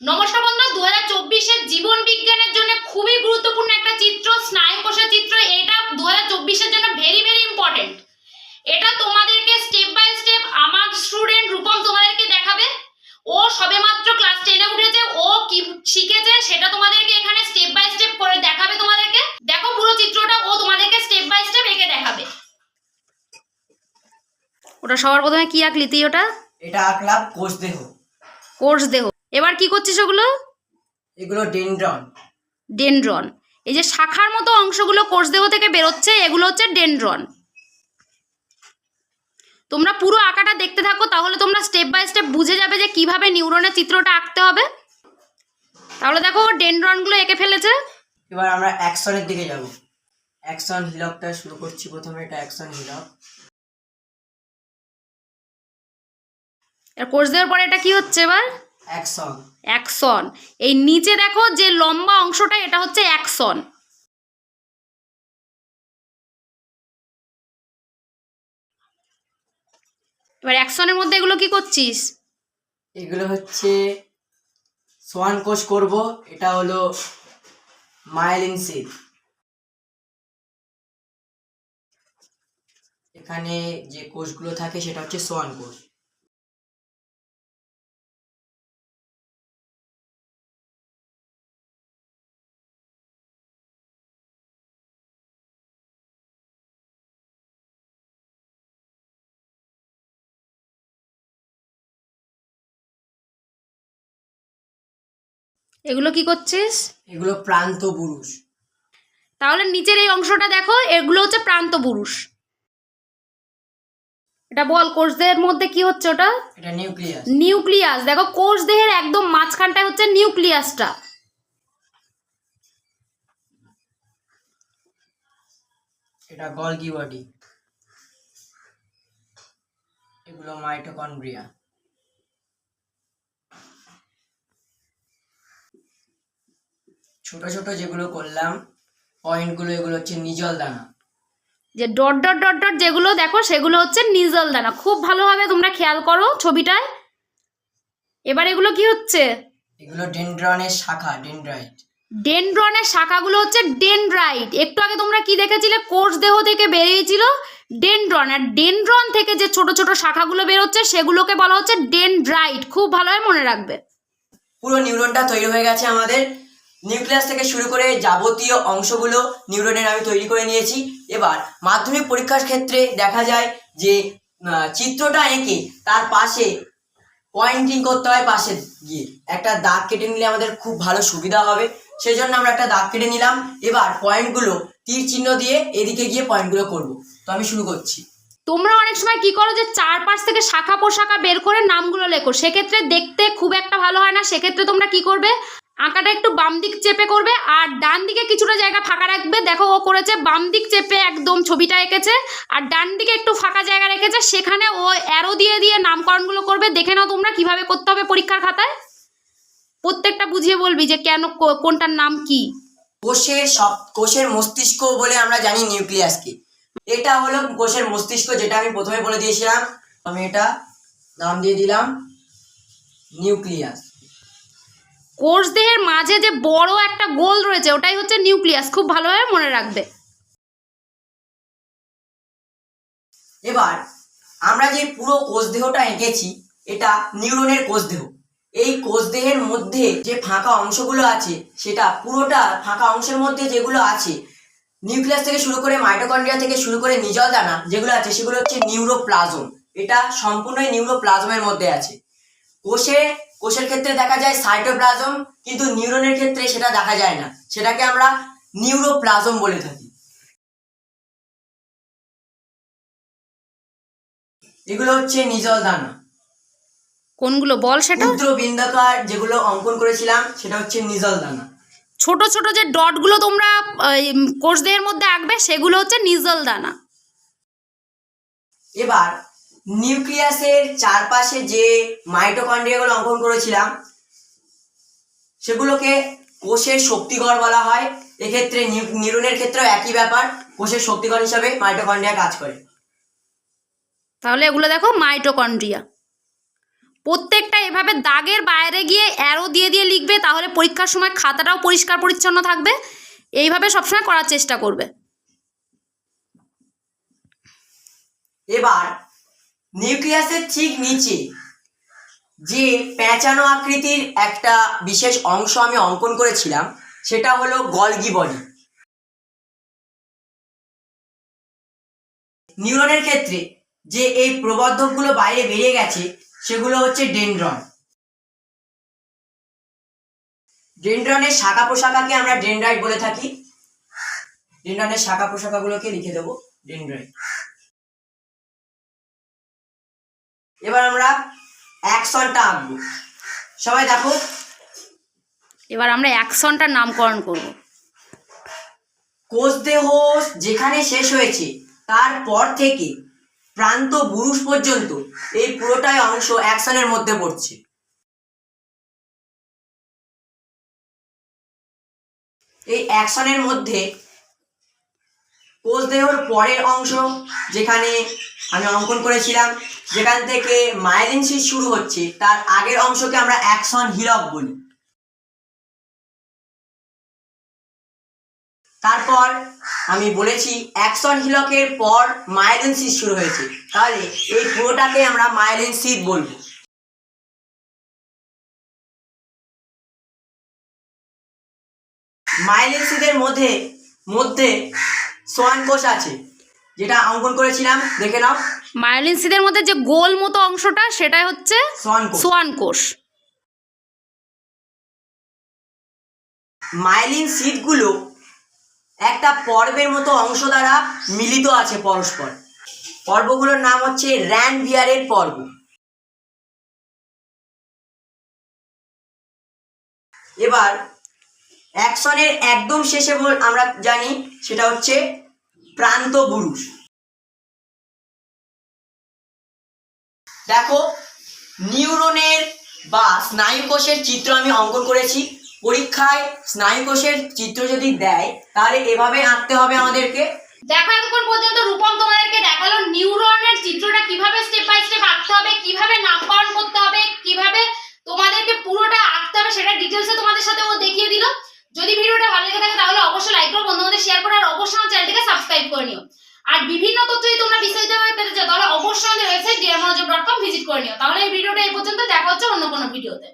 নমস্কার বন্ধু দু হাজার চব্বিশের জীবন বিজ্ঞানের জন্য খুবই গুরুত্বপূর্ণ একটা চিত্র স্নায়ু কোষের চিত্র। এটা দু হাজার চব্বিশের জন্য ভেরি ভেরি ইম্পর্টেন্ট এটা তোমাদেরকে স্টেপ বাই স্টেপ আমার স্টুডেন্ট রূপম তোমাদেরকে দেখাবে। ও সবেমাত্র ক্লাস টেনে উঠেছে ও কি শিখেছে সেটা তোমাদেরকে এখানে স্টেপ বাই স্টেপ করে দেখাবে তোমাদেরকে। দেখো পুরো চিত্রটা ও তোমাদেরকে স্টেপ বাই স্টেপ এঁকে দেখাবে। ওটা সবার প্রথমে কি আঁকলি তুই ওটা? এটা আঁকলাম কোষ দেহ কোর্স দেহ এবার কি করছিস ওগুলো? এগুলো ডেনড্রন ডেনড্রন এই যে শাখার মতো অংশগুলো কোষদেহ থেকে বেরোচ্ছে এগুলো হচ্ছে ডেনড্রন তোমরা পুরো আঁকাটা দেখতে থাকো তাহলে তোমরা স্টেপ বাই স্টেপ বুঝে যাবে যে কীভাবে নিউরনের চিত্রটা আঁকতে হবে। তাহলে দেখো ডেনড্রনগুলো এঁকে ফেলেছে। এবার আমরা অ্যাকশনের দিকে যাব। অ্যাকশন হিলকটা শুরু করছি প্রথমে এটা অ্যাকশন হিলক আর কোষ দেওয়ার পরে এটা কি হচ্ছে এবার? অ্যাকশন। অ্যাকশন। এই নিচে দেখো যে লম্বা অংশটা এটা হচ্ছে অ্যাকশন। এবার অ্যাকশনের মধ্যে এগুলো কি করছিস? এগুলো হচ্ছে সোয়ান কোষ করব এটা হলো মাইলিন সিল এখানে যে কোষগুলো থাকে সেটা হচ্ছে সোয়ান কোষ। এগুলো কি করছিস? এগুলো প্রান্ত পুরুষ। তাহলে নিচের এই অংশটা দেখো এগুলো হচ্ছে প্রান্ত পুরুষ। এটা বল কোষ দেহের মধ্যে কি হচ্ছে ওটা? এটা নিউক্লিয়াস। নিউক্লিয়াস। দেখো কোষ দেহের একদম মাঝখানটায় হচ্ছে নিউক্লিয়াসটা। এটা গলগি বডি। এগুলো মাইটোকন্ড্রিয়া। ছোট ছোট যেগুলো করলাম পয়েন্টগুলো এগুলো হচ্ছে নিজল দানা। যে ডট ডট ডট ডট যেগুলো দেখো সেগুলো হচ্ছে নিজল দানা। খুব ভালোভাবে তোমরা খেয়াল করো ছবিটায়। এবার এগুলো কি হচ্ছে? এগুলো ডেনড্রনের শাখা ডেনড্রাইট ডেনড্রনের শাখাগুলো হচ্ছে ডেনড্রাইট একটু আগে তোমরা কি দেখেছিলে? কোষ দেহ থেকে বেরিয়েছিল ডেনড্রন আর ডেনড্রন থেকে যে ছোট ছোট শাখাগুলো বেরোচ্ছে সেগুলোকে বলা হচ্ছে ডেনড্রাইট খুব ভালোভাবে মনে রাখবে। পুরো নিউরনটা তৈরি হয়ে গেছে আমাদের। নিউক্লিয়াস থেকে শুরু করে যাবতীয় অংশগুলো নিউরনের আমি তৈরি করে নিয়েছি। এবার মাধ্যমিক পরীক্ষার ক্ষেত্রে দেখা যায় যে চিত্রটা এঁকে তার পাশে পয়েন্টিং করতে হয় পাশে গিয়ে। একটা দাগ কেটে নিলে আমাদের খুব ভালো সুবিধা হবে। সেই জন্য আমরা একটা দাগ কেটে নিলাম। এবার পয়েন্টগুলো তীর চিহ্ন দিয়ে এদিকে গিয়ে পয়েন্টগুলো করব। তো আমি শুরু করছি। তোমরা অনেক সময় কি করো যে, চারপাশ থেকে শাখা পোশাখা বের করে নামগুলো লেখো। সেক্ষেত্রে দেখতে খুব একটা ভালো হয় না। সেক্ষেত্রে তোমরা কি করবে? আঁকাটা একটু বাম দিক চেপে করবে আর ডান দিকে কিছুটা জায়গা ফাঁকা রাখবে। দেখো ও করেছে, বাম দিক চেপে একদম ছবিটা এঁকেছে আর ডান দিকে একটু ফাঁকা জায়গা রেখেছে। সেখানে ও অ্যারো দিয়ে দিয়ে নামকরণগুলো করবে। দেখে নাও তোমরা কীভাবে করতে হবে পরীক্ষার খাতায়। প্রত্যেকটা বুঝিয়ে বলবি যে কেন কোনটার নাম কি? কোষের সব, কোষের মস্তিষ্ক বলে আমরা জানি নিউক্লিয়াসকে এটা হলো কোষের মস্তিষ্ক যেটা আমি প্রথমে বলে দিয়েছিলাম। আমি এটা নাম দিয়ে দিলাম। নিউক্লিয়াস। কোষ দেহের মাঝে যে বড় একটা গোল রয়েছে, ওটাই হচ্ছে নিউক্লিয়াস। খুব ভালোভাবে মনে রাখবে। এবার আমরা যে পুরো কোষ দেহটা এঁকেছি, এটা নিউরনের কোষ দেহ এই কোষ দেহের মধ্যে যে ফাঁকা অংশগুলো আছে, সেটা পুরোটা ফাঁকা অংশের মধ্যে যেগুলো আছে, নিউক্লিয়াস থেকে শুরু করে মাইটোকন্ড্রিয়া থেকে শুরু করে নিজল দানা যেগুলো আছে, সেগুলো হচ্ছে নিউরোপ্লাজম। এটা সম্পূর্ণই নিউরোপ্লাজমের মধ্যে আছে। কোষে কোষের ক্ষেত্রে দেখা যায় সাইটোপ্লাজম কিন্তু নিউরনের ক্ষেত্রে সেটা দেখা যায় না। সেটাকে আমরা নিউরোপ্লাজম বলে থাকি। এগুলো হচ্ছে নিজল দানা। কোনগুলো? বল সেটা। ক্ষুদ্র বিন্দাকার যেগুলো অঙ্কন করেছিলাম সেটা হচ্ছে নিজল দানা। ছোট ছোট যে ডটগুলো তোমরা উম, কোষ দেহের মধ্যে আঁকবে সেগুলো হচ্ছে নিজল দানা। এবার নিউক্লিয়াসের চারপাশে যে মাইটোকন্ড্রিয়াগুলো অঙ্কন করেছিলাম সেগুলোকে কোষের শক্তিঘর বলা হয়। এক্ষেত্রে নিউ- নিউরনের ক্ষেত্রেও একই ব্যাপার কোষের শক্তিঘর হিসাবে মাইটোকন্ড্রিয়া কাজ করে। তাহলে এগুলো দেখো মাইটোকন্ড্রিয়া। প্রত্যেকটা এভাবে দাগের বাইরে গিয়ে অ্যারো দিয়ে দিয়ে লিখবে তাহলে পরীক্ষার সময় খাতাটাও পরিষ্কার পরিচ্ছন্ন থাকবে। এইভাবে সবসময় করার চেষ্টা করবে। এবার নিউক্লিয়াসের ঠিক নিচে, যে প্যাঁচানো আকৃতির একটা বিশেষ অংশ আমি অঙ্কন করেছিলাম, সেটা হলো গলগি বডি। নিউরনের ক্ষেত্রে যে এই প্রবর্ধকগুলো বাইরে বেরিয়ে গেছে, সেগুলো হচ্ছে ডেনড্রন। ডেনড্রনের শাখা প্রশাখাকে আমরা ডেনড্রাইট বলে থাকি। ডেনড্রনের শাখা প্রশাখাগুলোকে লিখে দেবো ডেনড্রাইট। এবার আমরা অ্যাকশনটা আঁকবো সবাই দেখো। এবার আমরা অ্যাকশনটার নামকরণ করব। কোষ দেহ যেখানে শেষ হয়েছে তারপর থেকে প্রান্ত বুরুষ পর্যন্ত এই পুরোটাই অংশ অ্যাকশনের মধ্যে পড়ছে। এই অ্যাকশনের মধ্যে কোষ দেহর পরের অংশ যেখানে আমি অঙ্কন করেছিলাম, যেখান থেকে মাইলিন শীট শুরু হচ্ছে, তার আগের অংশকে আমরা অ্যাকশন হিলক বলি। তারপর আমি বলেছি অ্যাকশন হিলকের পর মাইলিন শীট শুরু হয়েছে। তাহলে এই পুরোটাকে আমরা মাইলিন শীট বলব। মাইলিন শীটের মধ্যে মধ্যে সোয়ান কোষ আছে। যেটা অঙ্কন করেছিলাম দেখে নাও। মায়োলিন সিদের মধ্যে যে গোল মতো অংশটা সেটাই হচ্ছে সোয়ান কোষ। সোয়ান কোষ। মাইলিন সিটগুলো একটা পর্বের মতো অংশ দ্বারা মিলিত আছে পরস্পর। পর্বগুলোর নাম হচ্ছে র্যান বিয়ারের পর্ব। এবার অ্যাকশনের একদম শেষে বল আমরা জানি সেটা হচ্ছে প্রান্ত বুরুষ দেখো, নিউরনের বা স্নায়ুকোষের চিত্র আমি অঙ্কন করেছি। পরীক্ষায় স্নায়ুকোষের চিত্র যদি দেয়, তাহলে এভাবে আঁকতে হবে আমাদেরকে। দেখো, এতক্ষণ পর্যন্ত রূপম তোমাদেরকে দেখাল নিউরনের চিত্রটা কীভাবে স্টেপ বাই স্টেপ আঁকতে হবে, কীভাবে নামকরণ করতে হবে, কীভাবে তোমাদেরকে পুরোটা আঁকতে হবে, সেটা ডিটেলসে তোমাদের সাথে ও দেখিয়ে দিল। যদি ভিডিওটা ভালো লেগে থাকে তাহলে অবশ্যই লাইক করো, বন্ধুদের শেয়ার করো, আর অবশ্যই আমার চ্যানেলটিকে সাবস্ক্রাইব করে নিও। আর বিভিন্ন তথ্য যদি তোমরা বিস্তারিতভাবে পেতে চাও, তাহলে অবশ্যই আমাদের ওয়েবসাইট ডিয়ারমনোযোগ ডট কম ভিজিট করে নিও। তাহলে এই ভিডিওটা এই পর্যন্ত, দেখা হচ্ছে অন্য কোনো ভিডিওতে